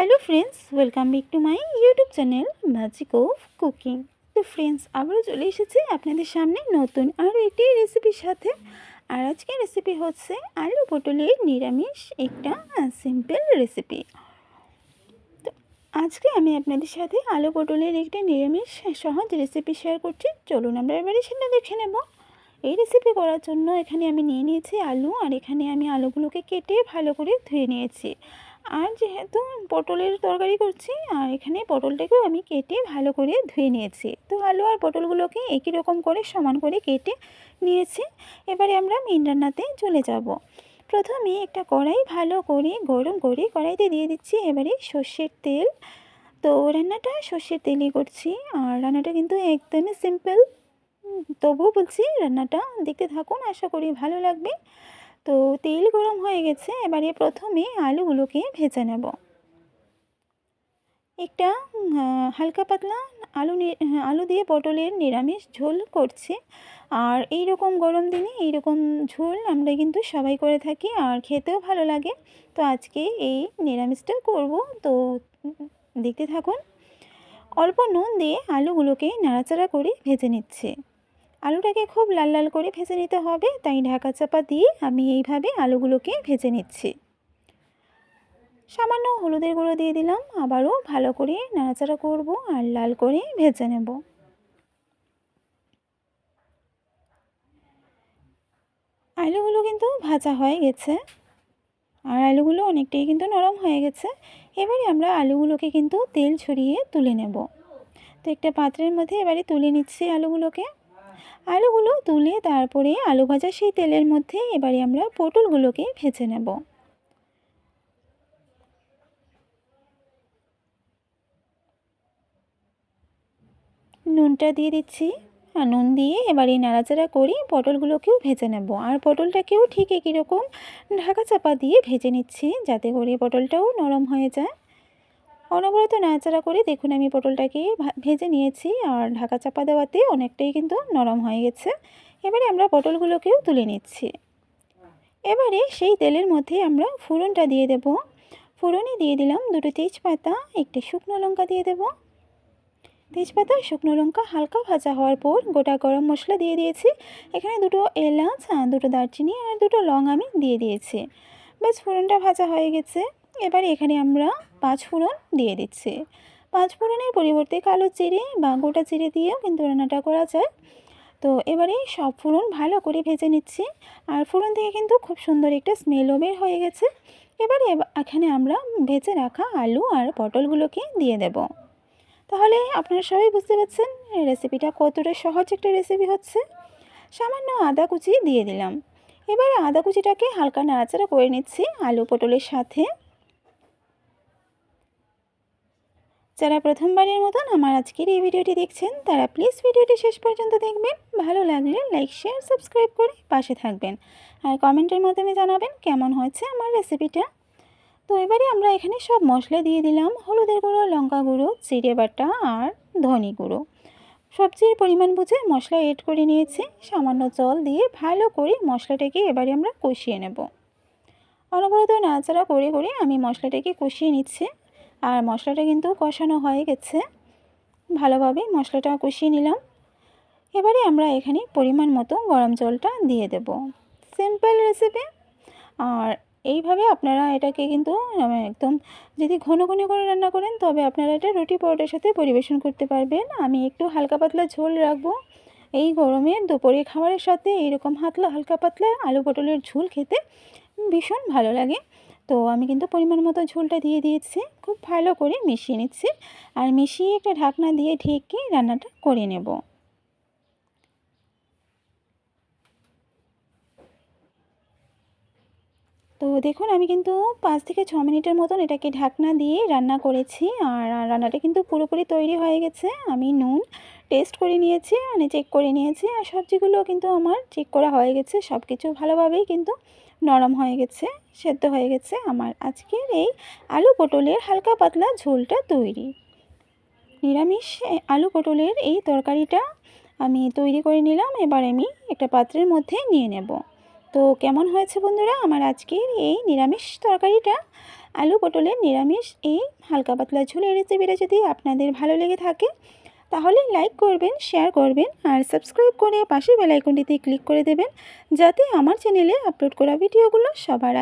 Hello friends welcome back to my YouTube channel magic of cooking তো friends আবারও চলে এসেছি আপনাদের সামনে নতুন আরও একটি রেসিপির সাথে। আর আজকের রেসিপি হচ্ছে আলু পটলের নিরামিষ একটা সিম্পল রেসিপি তো আজকে আমি আপনাদের সাথে আলু পটলের একটা নিরামিষ সহজ রেসিপি শেয়ার করছি। চলুন আমরা এবারে সেটা দেখে নেব। এই রেসিপি করার জন্য এখানে আমি নিয়ে নিয়েছি আলু, আর এখানে আমি আলুগুলোকে কেটে ভালো করে ধুয়ে নিয়েছি। আর যেহেতু পটলের তরকারি করছি, আর এখানে পটলটাকেও আমি কেটে ভালো করে ধুয়ে নিয়েছি। তো আলু আর পটলগুলোকে একই রকম করে সমান করে কেটে নিয়েছি। এবারে আমরা মেন রান্নাতে চলে যাব। প্রথমে একটা কড়াই ভালো করে গরম করে কড়াইতে দিয়ে দিচ্ছি এবারে সর্ষের তেল। তো রান্নাটা সর্ষের তেলই করছি, আর রান্নাটা কিন্তু একদমই সিম্পল তবুও বলছি রান্নাটা দেখতে থাকুন, আশা করি ভালো লাগবে। তো তেল গরম হয়ে গেছে, এবারে প্রথমে আলুগুলোকে ভেজে নেব। একটা হালকা পাতলা আলু আলু দিয়ে পটলের নিরামিষ ঝোল করছি। আর এই রকম গরম দিনে এই রকম ঝোল আমরা কিন্তু সবাই করে থাকি আর খেতেও ভালো লাগে। তো আজকে এই নিরামিষটা করব। তো দেখতে থাকুন, অল্প নুন দিয়ে আলুগুলোকে নাড়াচাড়া করে ভেজে নিচ্ছে। আলুটাকে খুব লাল লাল করে ভেজে নিতে হবে। তাই ঢাকা চাপা দিয়ে আমি এইভাবে আলুগুলোকে ভেজে নিচ্ছি। সামান্য হলুদের গুঁড়ো দিয়ে দিলাম। আবারও ভালো করে নাড়াচাড়া করব আর লাল করে ভেজে নেব। আলুগুলো কিন্তু ভাজা হয়ে গেছে। আর আলুগুলো অনেকটাই কিন্তু নরম হয়ে গেছে। এবারে আমরা আলুগুলোকে কিন্তু তেল ছড়িয়ে তুলে নেব। তো একটা পাত্রের মধ্যে এবারে তুলে নিচ্ছি আলুগুলোকে। আলুগুলো তুলে তারপরে আলু ভাজা সেই তেলের মধ্যে এবারে আমরা পটলগুলোকে ভেজে নেব। নুনটা দিয়ে দিচ্ছি আর নুন দিয়ে এবারে নাড়াচাড়া করে পটলগুলোকেও ভেজে নেব। আর পটলটাকেও ঠিক একই রকম ঢাকা চাপা দিয়ে ভেজে নিচ্ছি যাতে করে পটলটাও নরম হয়ে যায়। অনবরত নাড়াচাড়া করে দেখুন আমি পটলটাকে ভেজে নিয়েছি আর ঢাকা চাপা দেওয়াতে অনেকটাই কিন্তু নরম হয়ে গেছে। এবারে আমরা পটলগুলোকেও তুলে নিচ্ছি। এবারে সেই তেলের মধ্যে আমরা ফুরনটা দিয়ে দেব। ফুরনে দিয়ে দিলাম দুটো তেজপাতা, একটি শুকনো লঙ্কা দিয়ে দেব। তেজপাতা, শুকনো লঙ্কা হালকা ভাজা হওয়ার পর গোটা গরম মশলা দিয়ে দিয়েছি। এখানে দুটো এলাচ, দুটো দারচিনি আর দুটো লং আমি দিয়ে দিয়েছি। ব্যাস, ফোড়নটা ভাজা হয়ে গেছে। এবারে এখানে আমরা পাঁচ ফোড়ন দিয়ে দিচ্ছি। পাঁচ ফোড়নের পরিবর্তে কালো চিড়ে বা গোটা চিড়ে দিয়েও কিন্তু রান্নাটা করা যায়। তো এবারে সব ফোড়ন ভালো করে ভেজে নিচ্ছি। আর ফোড়ন থেকে কিন্তু খুব সুন্দর একটা স্মেলও বের হয়ে গেছে। এবারে এখানে আমরা ভেজে রাখা আলু আর পটলগুলোকে দিয়ে দেব। তাহলে আপনারা সবাই বুঝতে পারছেন রেসিপিটা কতটা সহজ একটা রেসিপি হচ্ছে। সামান্য আদা কুচি দিয়ে দিলাম। এবারে আদা কুচিটাকে হালকা নাড়াচাড়া করে নিচ্ছি আলু পটলের সাথে। যারা প্রথমবারের মতন আমার আজকের এই ভিডিওটি দেখছেন, তারা প্লিজ ভিডিওটি শেষ পর্যন্ত দেখবেন। ভালো লাগলে লাইক শেয়ার সাবস্ক্রাইব করে পাশে থাকবেন। আর কমেন্টের মাধ্যমে জানাবেন কেমন হয়েছে আমার রেসিপিটা তো এবারে আমরা এখানে সব মশলা দিয়ে দিলাম, হলুদের গুঁড়ো, লঙ্কা গুঁড়ো, জিরে বাটা আর ধনে গুঁড়ো। সবজির পরিমাণ বুঝে মশলা এড করে নিয়েছি। সামান্য জল দিয়ে ভালো করে মশলাটাকে এবারে আমরা কষিয়ে নেব। অনবরত নাড়াচাড়া করে করে আমি মশলাটাকে কষিয়ে নিচ্ছি। আর মশলাটা কিন্তু কষানো হয়ে গেছে। ভালোভাবে মশলাটা কষিয়ে নিলাম। এবারে আমরা এখানে পরিমাণ মতো গরম জলটা দিয়ে দেব। সিম্পল রেসিপি আর এইভাবে আপনারা এটাকে কিন্তু একদম যদি ঘন ঘন করে রান্না করেন, তবে আপনারা এটা রুটি পরোটার সাথে পরিবেশন করতে পারবেন। আমি একটু হালকা পাতলা ঝোল রাখব। এই গরমে দুপুরে খাবারের সাথে এইরকম হাতলা হালকা পাতলা আলু পটলের ঝোল খেতে ভীষণ ভালো লাগে। তো আমি কিন্তু পরিমাণ মতো ঝোলটা দিয়ে দিয়েছি। খুব ভালো করে মিশিয়ে নিচ্ছি। আর মিশিয়ে একটা ঢাকনা দিয়ে ঢেকে রান্নাটা করে নেব। তো দেখুন, আমি কিন্তু পাঁচ থেকে ছ মিনিটের মতন এটাকে ঢাকনা দিয়ে রান্না করেছি। আর রান্নাটা কিন্তু পুরোপুরি তৈরি হয়ে গেছে। আমি নুন টেস্ট করে নিয়েছি মানে চেক করে নিয়েছি। আর সবজিগুলো কিন্তু আমার চেক করা হয়ে গেছে। সব কিছু ভালোভাবেই কিন্তু নরম হয়ে গেছে, সেদ্ধ হয়ে গেছে। আমার আজকের এই আলু পটলের হালকা পাতলা ঝোলটা তৈরি। নিরামিষ আলু পটলের এই তরকারিটা আমি তৈরি করে নিলাম। এবার আমি একটা পাত্রের মধ্যে নিয়ে নেব। তো কেমন হয়েছে বন্ধুরা? আমার আজকের এই নিরামিষ তরকারিটা। আলু পটলের নিরামিষ, এই হালকা পাতলা ঝোলের রেসিপিটা যদি আপনাদের ভালো লেগে থাকে, তাহলে লাইক করবেন শেয়ার করবেন, আর সাবস্ক্রাইব করে পাশের বেলাইকনটিতে ক্লিক করে দেবেন, যাতে আমার চ্যানেলে আপলোড করা ভিডিওগুলো সবার আগে